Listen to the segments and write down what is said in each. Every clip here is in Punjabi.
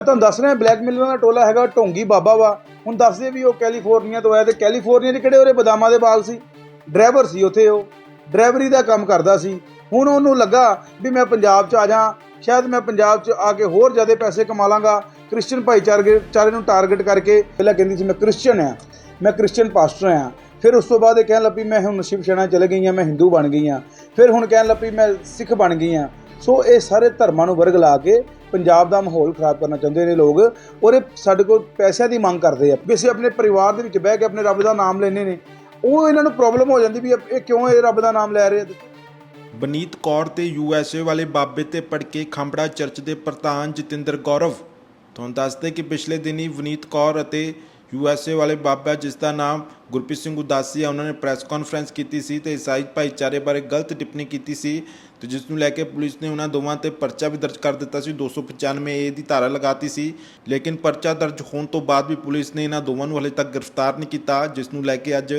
ਤੁਹਾਨੂੰ ਦੱਸ ਰਿਹਾ ਬਲੈਕਮੇਲਰਾਂ ਦਾ ਟੋਲਾ ਹੈਗਾ, ਢੋਂਗੀ ਬਾਬਾ ਵਾ। ਹੁਣ ਦੱਸਦੇ ਵੀ ਉਹ ਕੈਲੀਫੋਰਨੀਆ ਤੋਂ ਆਇਆ ਤੇ ਕੈਲੀਫੋਰਨੀਆ ਦੇ ਕਿਹੜੇ ਉਹਦੇ ਬਦਾਮਾਂ ਦੇ ਬਾਲ ਸੀ? ਡਰਾਈਵਰ ਸੀ ਉੱਥੇ ਉਹ। ਡਰਾਈਵਰੀ ਦਾ ਕੰਮ ਕਰਦਾ ਸੀ। ਹੁਣ ਉਹਨੂੰ ਲੱਗਾ ਵੀ ਮੈਂ ਪੰਜਾਬ 'ਚ ਆ ਜਾ ਸ਼ਾਇਦ ਮੈਂ ਪੰਜਾਬ 'ਚ ਆ ਕੇ ਹੋਰ ਜ਼ਿਆਦਾ ਪੈਸੇ ਕਮਾ ਲਾਂਗਾ। ਕ੍ਰਿਸਚੀਅਨ ਭਾਈਚਾਰੇ ਚਾਰੇ ਨੂੰ ਟਾਰਗੇਟ ਕਰਕੇ ਪਹਿਲਾਂ ਕਹਿੰਦੀ ਸੀ, ਮੈਂ ਕ੍ਰਿਸਚੀਅਨ ਆ। ਮੈਂ ਕ੍ਰਿਸਚੀਅਨ ਪਾਸਟਰ ਆ। ਫਿਰ ਉਸ ਤੋਂ ਬਾਅਦ ਇਹ ਕਹਿਣ ਲੱਗੀ, ਮੈਂ ਹੁਣ ਸ਼ਿਵ ਸੈਨਾ ਚਲੇ ਗਈ ਆ ਮੈਂ ਹਿੰਦੂ ਬਣ ਗਈ ਆ। ਫਿਰ ਹੁਣ ਕਹਿਣ ਲੱਗੀ, ਮੈਂ ਸਿੱਖ ਬਣ ਗਈ ਆ। ਸੋ ਇਹ ਸਾਰੇ ਧਰਮਾਂ ਨੂੰ ਵਰਗ ਲਾ ਕੇ ਪੰਜਾਬ ਦਾ ਮਾਹੌਲ ਖਰਾਬ ਕਰਨਾ ਚਾਹੁੰਦੇ ਨੇ ਲੋਕ ਔਰ ਇਹ ਸਾਡੇ ਕੋਲ ਪੈਸਿਆਂ ਦੀ ਮੰਗ ਕਰਦੇ ਆ ਵੀ ਅਸੀਂ ਆਪਣੇ ਪਰਿਵਾਰ ਦੇ ਵਿੱਚ ਬਹਿ ਕੇ ਆਪਣੇ ਰੱਬ ਦਾ ਨਾਮ ਲੈਣੇ ਨੇ, ਉਹ ਇਹਨਾਂ ਨੂੰ ਪ੍ਰੋਬਲਮ ਹੋ ਜਾਂਦੀ ਵੀ ਇਹ ਕਿਉਂ ਇਹ ਰੱਬ ਦਾ ਨਾਮ ਲੈ ਰਹੇ ਆ? ਬਨੀਤ ਕੌਰ ਤੇ ਯੂਐਸਏ ਵਾਲੇ ਬਾਬੇ ਤੇ ਪੜ ਕੇ ਖਾਂਬੜਾ ਚਰਚ ਦੇ ਪ੍ਰਧਾਨ ਜਤਿੰਦਰ ਗੌਰਵ। ਤੁਹਾਨੂੰ ਦੱਸਦੇ ਕਿ ਪਿਛਲੇ ਦਿਨੀ ਵਨੀਤ ਕੌਰ ਅਤੇ ਯੂਐਸਏ ਵਾਲੇ ਬਾਬਾ ਜਿਸ ਦਾ ਨਾਮ ਗੁਰਪ੍ਰੀਤ ਸਿੰਘ ਉਦਾਸੀ ਹੈ ਉਹਨਾਂ ਨੇ ਪ੍ਰੈਸ ਕਾਨਫਰੰਸ ਕੀਤੀ ਸੀ ਤੇ ਈਸਾਈ ਭਾਈਚਾਰੇ ਬਾਰੇ ਗਲਤ ਟਿੱਪਣੀ ਕੀਤੀ ਸੀ ਤੇ ਜਿਸ ਨੂੰ ਲੈ ਕੇ ਪੁਲਿਸ ਨੇ ਉਹਨਾਂ ਦੋਵਾਂ ਤੇ ਪਰਚਾ ਵੀ ਦਰਜ ਕਰ ਦਿੱਤਾ ਸੀ 295 ਏ ਦੀ ਧਾਰਾ ਲਗਾਤੀ ਸੀ। ਲੇਕਿਨ ਪਰਚਾ ਦਰਜ ਹੋਣ ਤੋਂ ਬਾਅਦ ਵੀ ਪੁਲਿਸ ਨੇ ਇਹਨਾਂ ਦੋਵਾਂ ਨੂੰ ਹਲੇ ਤੱਕ ਗ੍ਰਿਫਤਾਰ ਨਹੀਂ ਕੀਤਾ, ਜਿਸ ਨੂੰ ਲੈ ਕੇ ਅੱਜ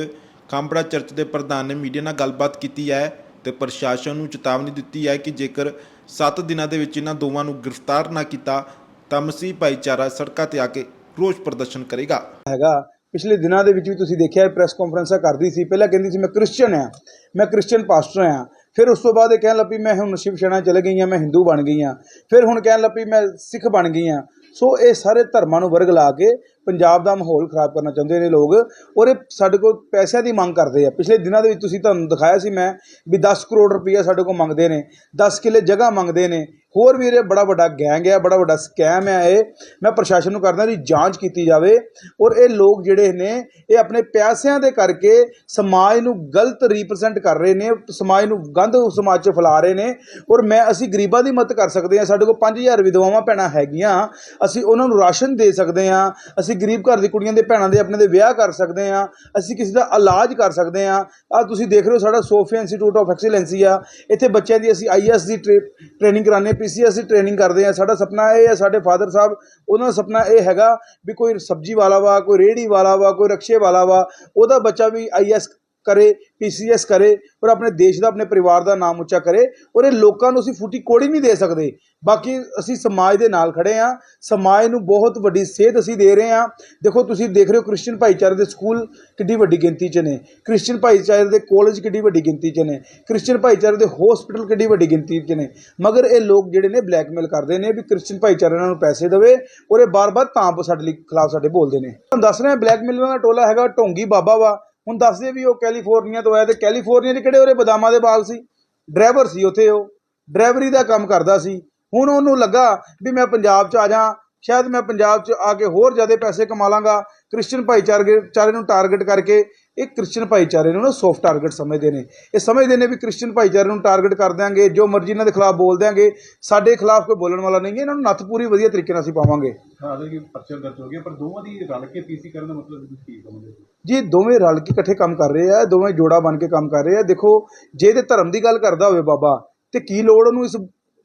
ਖਾਂਬੜਾ ਚਰਚ ਦੇ ਪ੍ਰਧਾਨ ਨੇ ਮੀਡੀਆ ਨਾਲ ਗੱਲਬਾਤ ਕੀਤੀ ਹੈ ਤੇ ਪ੍ਰਸ਼ਾਸਨ ਨੂੰ ਚੇਤਾਵਨੀ ਦਿੱਤੀ ਹੈ ਕਿ ਜੇਕਰ 7 ਦਿਨਾਂ ਦੇ ਵਿੱਚ ਇਹਨਾਂ ਦੋਵਾਂ ਨੂੰ ਗ੍ਰਿਫਤਾਰ ਨਾ ਕੀਤਾ, ਤਾਂ ਮਸੀਹ ਭਾਈਚਾਰਾ ਸੜਕਾਂ ਤੇ ਆ ਕੇ ਰੋਸ ਪ੍ਰਦਰਸ਼ਨ ਕਰੇਗਾ। ਹੈਗਾ। ਪਿਛਲੇ ਦਿਨਾਂ ਦੇ ਵਿੱਚ ਵੀ ਤੁਸੀਂ ਦੇਖਿਆ ਪ੍ਰੈਸ ਕਾਨਫਰੰਸਾਂ ਕਰਦੀ ਸੀ। ਪਹਿਲਾਂ ਕਹਿੰਦੀ ਸੀ, ਮੈਂ ਕ੍ਰਿਸਚੀਅਨ ਆ ਮੈਂ ਕ੍ਰਿਸਚੀਅਨ ਪਾਸਟਰ ਆ ਫਿਰ ਉਸ ਤੋਂ ਬਾਅਦ ਇਹ ਕਹਿਣ ਲੱਗੀ, ਮੈਂ ਹੁਣ ਸ਼ਿਵ ਸੈਨਾ ਚਲੇ ਗਈ ਆ ਮੈਂ ਹਿੰਦੂ ਬਣ ਗਈ ਆ ਫਿਰ ਹੁਣ ਕਹਿਣ ਲੱਗੀ, ਮੈਂ ਸਿੱਖ ਬਣ ਗਈ ਆ ਸੋ ਇਹ ਸਾਰੇ ਧਰਮਾਂ ਨੂੰ ਵਰਗ ਲਾ ਕੇ ਪੰਜਾਬ ਦਾ ਮਾਹੌਲ ਖਰਾਬ ਕਰਨਾ ਚਾਹੁੰਦੇ ਨੇ ਲੋਕ। ਔਰ ਇਹ ਸਾਡੇ ਕੋਲ ਪੈਸਿਆਂ ਦੀ ਮੰਗ ਕਰਦੇ ਆ। ਪਿਛਲੇ ਦਿਨਾਂ ਦੇ ਵਿੱਚ ਤੁਸੀਂ ਤੁਹਾਨੂੰ ਦਿਖਾਇਆ ਸੀ ਮੈਂ ਵੀ 10 ਕਰੋੜ ਰੁਪਈਆ ਸਾਡੇ ਕੋਲ ਮੰਗਦੇ ਨੇ। 10 ਕਿੱਲੇ ਜਗ੍ਹਾ ਮੰਗਦੇ ਨੇ। ਹੋਰ ਵੀ ਇਹ ਬੜਾ ਵੱਡਾ ਗੈਂਗ ਹੈ ਬੜਾ ਵੱਡਾ ਸਕੈਮ ਹੈ ਇਹ। ਮੈਂ ਪ੍ਰਸ਼ਾਸਨ ਨੂੰ ਕਰਦਾ ਦੀ ਜਾਂਚ ਕੀਤੀ ਜਾਵੇ ਔਰ ਇਹ ਲੋਕ ਜਿਹੜੇ ਨੇ, ਇਹ ਆਪਣੇ ਪੈਸਿਆਂ ਦੇ ਕਰਕੇ ਸਮਾਜ ਨੂੰ ਗਲਤ ਰਿਪਰੈਜ਼ੈਂਟ ਕਰ ਰਹੇ ਨੇ, ਸਮਾਜ ਨੂੰ ਗੰਦ ਸਮਾਜ 'ਚ ਫੈਲਾ ਰਹੇ ਨੇ ਔਰ ਮੈਂ, ਅਸੀਂ ਗਰੀਬਾਂ ਦੀ ਮਦਦ ਕਰ ਸਕਦੇ ਹਾਂ। ਸਾਡੇ ਕੋਲ 5000 ਵਿਧਵਾਵਾਂ ਭੈਣਾਂ ਹੈਗੀਆਂ, ਅਸੀਂ ਉਹਨਾਂ ਨੂੰ ਰਾਸ਼ਨ ਦੇ ਸਕਦੇ ਹਾਂ, ਅਸੀਂ ਗਰੀਬ ਘਰ ਦੀ ਕੁੜੀਆਂ ਦੇ ਭੈਣਾਂ ਦੇ ਆਪਣੇ ਦੇ ਵਿਆਹ ਕਰ ਸਕਦੇ ਹਾਂ, ਅਸੀਂ ਕਿਸੇ ਦਾ ਇਲਾਜ ਕਰ ਸਕਦੇ ਹਾਂ। ਆ ਤੁਸੀਂ ਦੇਖ ਰਹੇ ਹੋ ਸਾਡਾ ਸੋਫੀਆ ਇੰਸਟੀਚਿਊਟ ਆਫ ਐਕਸੀਲੈਂਸੀ ਆ। ਇੱਥੇ ਬੱਚਿਆਂ ਦੀ ਅਸੀਂ ਆਈਐਸ ਦੀ ਟ੍ਰੇਨਿੰਗ ਕਰਾਉਂਦੇ ਪੀਸੀਐਸ ਅਸੀਂ ਟ੍ਰੇਨਿੰਗ ਕਰਦੇ ਆ ਸਾਡਾ ਸੁਪਨਾ ਇਹ ਹੈ, ਸਾਡੇ ਫਾਦਰ ਸਾਹਿਬ, ਉਹਨਾਂ ਦਾ ਸੁਪਨਾ ਇਹ ਹੈਗਾ ਵੀ ਕੋਈ ਸਬਜ਼ੀ ਵਾਲਾ ਵਾ, ਕੋਈ ਰੇਹੜੀ ਵਾਲਾ ਵਾ, ਕੋਈ ਰਕਸ਼ੇ ਵਾਲਾ ਵਾ, ਉਹਦਾ ਬੱਚਾ ਵੀ ਆਈਐਸ ਕਰੇ ਪੀਸੀਐਸ ਕਰੇ ਔਰ ਆਪਣੇ ਦੇਸ਼ ਦਾ, ਆਪਣੇ ਪਰਿਵਾਰ ਦਾ ਨਾਮ ਉੱਚਾ ਕਰੇ, ਔਰ ਇਹ ਲੋਕਾਂ ਨੂੰ ਅਸੀਂ ਫੁੱਟੀ ਕੋੜੀ ਨਹੀਂ ਦੇ ਸਕਦੇ। ਬਾਕੀ ਅਸੀਂ ਸਮਾਜ ਦੇ ਨਾਲ ਖੜੇ ਆ ਸਮਾਜ ਨੂੰ ਬਹੁਤ ਵੱਡੀ ਸੇਧ ਅਸੀਂ ਦੇ ਰਹੇ ਆ ਦੇਖੋ, ਤੁਸੀਂ ਦੇਖ ਰਹੇ ਹੋ ਕ੍ਰਿਸਚੀਅਨ ਭਾਈਚਾਰੇ ਦੇ ਸਕੂਲ ਕਿੱਡੀ ਵੱਡੀ ਗਿਣਤੀ 'ਚ ਨੇ। ਕ੍ਰਿਸਚੀਅਨ ਭਾਈਚਾਰੇ ਦੇ ਕਾਲਜ ਕਿੱਡੀ ਵੱਡੀ ਗਿਣਤੀ 'ਚ ਨੇ। ਕ੍ਰਿਸਚੀਅਨ ਭਾਈਚਾਰੇ ਦੇ ਹਸਪੀਟਲ ਕਿੱਡੀ ਵੱਡੀ ਗਿਣਤੀ 'ਚ ਨੇ। ਮਗਰ ਇਹ ਲੋਕ ਜਿਹੜੇ ਨੇ ਬਲੈਕਮੇਲ ਕਰਦੇ ਨੇ ਵੀ ਕ੍ਰਿਸਚੀਅਨ ਭਾਈਚਾਰੇ ਇਹਨਾਂ ਨੂੰ ਪੈਸੇ ਦੇਵੇ ਔਰ ਇਹ ਬਾਰ-ਬਾਰ ਤਾਂ ਸਾਡੇ ਲਈ ਖਿਲਾਫ ਸਾਡੇ ਬੋਲਦੇ ਨੇ। ਤੁਹਾਨੂੰ ਦੱਸ ਰਿਹਾ ਬਲੈਕਮੇਲਰਾਂ ਦਾ ਟੋਲਾ ਹੈਗਾ ਢੋਂਗੀ ਬਾਬਾ ਵਾ। ਹੁਣ ਦੱਸਦੇ ਵੀ ਉਹ ਕੈਲੀਫੋਰਨੀਆ ਤੋਂ ਆਇਆ ਤੇ ਕੈਲੀਫੋਰਨੀਆ 'ਚ ਕਿਹੜੇ ਉਹਦੇ ਬਦਾਮਾਂ ਦੇ ਬਾਗ ਸੀ? ਡਰਾਈਵਰ ਸੀ ਉੱਥੇ ਉਹ। ਡਰਾਈਵਰੀ ਦਾ ਕੰਮ ਕਰਦਾ ਸੀ। ਹੁਣ ਉਹਨੂੰ ਲੱਗਾ ਵੀ ਮੈਂ ਪੰਜਾਬ 'ਚ ਆ ਜਾ ਸ਼ਾਇਦ ਮੈਂ ਪੰਜਾਬ 'ਚ ਆ ਕੇ ਹੋਰ ਜ਼ਿਆਦਾ ਪੈਸੇ ਕਮਾ ਲਾਂਗਾ। ਕ੍ਰਿਸਚੀਅਨ ਭਾਈਚਾਰੇ ਚਾਰੇ ਨੂੰ ਟਾਰਗੇਟ ਕਰਕੇ ਇਹ ਕ੍ਰਿਸਚੀਅਨ ਭਾਈਚਾਰੇ ਨੂੰ ਨਾ ਸੌਫਟ ਟਾਰਗੇਟ ਸਮਝਦੇ ਨੇ। ਇਹ ਸਮਝਦੇ ਨੇ ਵੀ ਕ੍ਰਿਸਚੀਅਨ ਭਾਈਚਾਰੇ ਨੂੰ ਟਾਰਗੇਟ ਕਰ ਦਿਆਂਗੇ ਜੋ ਮਰਜ਼ੀ ਇਹਨਾਂ ਦੇ ਖਿਲਾਫ ਬੋਲ ਦਿਆਂਗੇ। ਸਾਡੇ ਖਿਲਾਫ ਕੋਈ ਬੋਲਣ ਵਾਲਾ ਨਹੀਂ ਹੈ ਇਹਨਾਂ ਨੂੰ ਨੱਥ ਪੂਰੀ ਵਧੀਆ ਤਰੀਕੇ ਨਾਲ ਅਸੀਂ ਪਾਵਾਂਗੇ। ਹਾਲੇ ਕਿ ਪਰਚਾ ਦਰਜ ਹੋ ਗਿਆ ਪਰ ਦੋਵਾਂ ਦੀ ਰਲ ਕੇ ਪੀਸੀ ਕਰਨ ਦਾ ਮਤਲਬ ਕੀ ਸਮਝਦੇ ਹੋ? ਜੀ ਦੋਵੇਂ ਰਲ ਕੇ ਇਕੱਠੇ ਕੰਮ ਕਰ ਰਹੇ ਆ ਦੋਵੇਂ ਜੋੜਾ ਬਣ ਕੇ ਕੰਮ ਕਰ ਰਹੇ ਆ। ਦੇਖੋ ਜੇ ਤੇ ਧਰਮ ਦੀ ਗੱਲ ਕਰਦਾ ਹੋਵੇ ਬਾਬਾ ਤੇ ਕੀ ਲੋੜ ਉਹਨੂੰ ਇਸ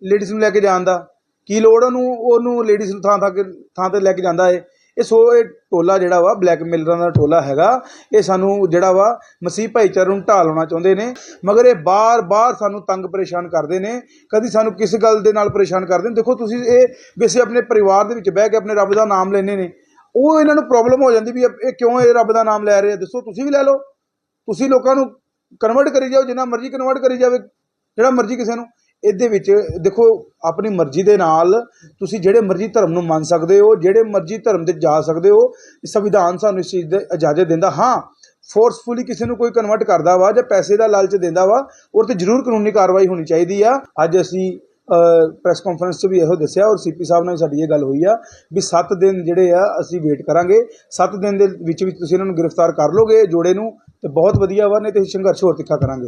ਲੇਡੀਜ਼ ਨੂੰ ਲੈ ਕੇ ਜਾਣ ਦਾ? ਕੀ ਲੋੜ ਉਹਨੂੰ? ਉਹਨੂੰ ਲੇਡੀਜ਼ ਨੂੰ ਥਾਂ ਥਾਂ ਕੇ ਥਾਂ ਤੇ ਲੈ ਕੇ ਜਾਂਦਾ ਏ। ਇਹ ਸੋ ਇਹ ਟੋਲਾ ਜਿਹੜਾ ਵਾ ਬਲੈਕਮੇਲਰਾਂ ਦਾ ਟੋਲਾ ਹੈਗਾ, ਇਹ ਸਾਨੂੰ ਜਿਹੜਾ ਵਾ ਮਸੀਹ ਭਾਈਚਾਰੇ ਨੂੰ ਢਾਹ ਲਾਉਣਾ ਚਾਹੁੰਦੇ ਨੇ। ਮਗਰ ਇਹ ਬਾਰ-ਬਾਰ ਸਾਨੂੰ ਤੰਗ ਪਰੇਸ਼ਾਨ ਕਰਦੇ ਨੇ। ਕਦੀ ਸਾਨੂੰ ਕਿਸ ਗੱਲ ਦੇ ਨਾਲ ਪਰੇਸ਼ਾਨ ਕਰਦੇ ਨੇ? ਦੇਖੋ, ਤੁਸੀਂ ਇਹ ਵੀ ਅਸੀਂ ਆਪਣੇ ਪਰਿਵਾਰ ਦੇ ਵਿੱਚ ਬਹਿ ਕੇ ਆਪਣੇ ਰੱਬ ਦਾ ਨਾਮ ਲੈਣੇ ਨੇ। ਉਹ ਇਹਨਾਂ ਨੂੰ ਪ੍ਰੋਬਲਮ ਹੋ ਜਾਂਦੀ ਵੀ ਇਹ ਕਿਉਂ ਇਹ ਰੱਬ ਦਾ ਨਾਮ ਲੈ ਰਹੇ ਆ? ਦੱਸੋ, ਤੁਸੀਂ ਵੀ ਲੈ ਲਓ। ਤੁਸੀਂ ਲੋਕਾਂ ਨੂੰ ਕਨਵਰਟ ਕਰੀ ਜਾਓ, ਜਿੰਨਾ ਮਰਜ਼ੀ ਕਨਵਰਟ ਕਰੀ ਜਾਵੇ, ਜਿਹੜਾ ਮਰਜ਼ੀ ਕਿਸੇ ਨੂੰ। ਇਹਦੇ ਵਿੱਚ ਦੇਖੋ, ਆਪਣੀ ਮਰਜ਼ੀ ਦੇ ਨਾਲ ਤੁਸੀਂ ਜਿਹੜੇ ਮਰਜ਼ੀ ਧਰਮ ਨੂੰ ਮੰਨ ਸਕਦੇ ਹੋ, ਜਿਹੜੇ ਮਰਜ਼ੀ ਧਰਮ ਤੇ ਜਾ ਸਕਦੇ ਹੋ ਸੰਵਿਧਾਨ ਸਾਨੂੰ ਇਸ ਚੀਜ਼ ਦੀ ਇਜਾਜ਼ਤ ਦਿੰਦਾ। ਹਾਂ ਫੋਰਸਫੁਲੀ ਕਿਸੇ ਨੂੰ ਕੋਈ ਕਨਵਰਟ ਕਰਦਾ ਵਾ ਜਾਂ ਪੈਸੇ ਦਾ ਲਾਲਚ ਦਿੰਦਾ ਵਾ ਉਹ ਤੇ ਜ਼ਰੂਰ ਕਾਨੂੰਨੀ ਕਾਰਵਾਈ ਹੋਣੀ ਚਾਹੀਦੀ ਆ। ਅੱਜ ਅਸੀਂ ਪ੍ਰੈਸ ਕਾਨਫਰੰਸ 'ਚ ਵੀ ਇਹੋ ਦੱਸਿਆ ਔਰ ਸੀਪੀ ਸਾਹਿਬ ਨਾਲ ਸਾਡੀ ਇਹ ਗੱਲ ਹੋਈ ਆ ਵੀ 7 ਦਿਨ ਜਿਹੜੇ ਆ ਅਸੀਂ ਵੇਟ ਕਰਾਂਗੇ। 7 ਦਿਨ ਦੇ ਵਿੱਚ ਵਿੱਚ ਤੁਸੀਂ ਇਹਨਾਂ ਨੂੰ ਗ੍ਰਿਫਤਾਰ ਕਰ ਲੋਗੇ ਜੋੜੇ ਨੂੰ ਤੇ ਬਹੁਤ ਵਧੀਆ ਵਾ, ਨਹੀਂ ਤੇ ਅਸੀਂ ਸੰਘਰਸ਼ ਹੋਰ ਤਿੱਖਾ ਕਰਾਂਗੇ।